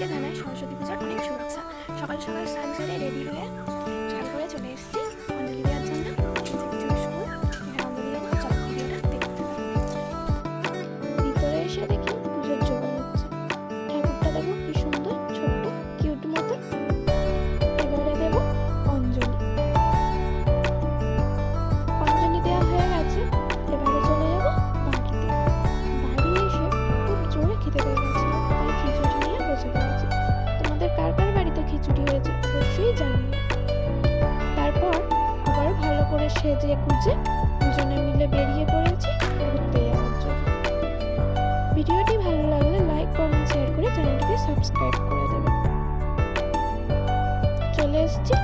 সবাইকে জানাই সরস্বতী পূজার অনেক শুভেচ্ছা। সকাল সকাল স্নান রেডি হয়ে সেজে খুঁজে দুজনে মিলে বেরিয়ে পড়েছি ঘুরতে যাওয়ার জন্য। ভিডিওটি ভালো লাগলে লাইক কমেন্ট শেয়ার করে চ্যানেলটিকে সাবস্ক্রাইব করে দেবেন। চলে এসেছি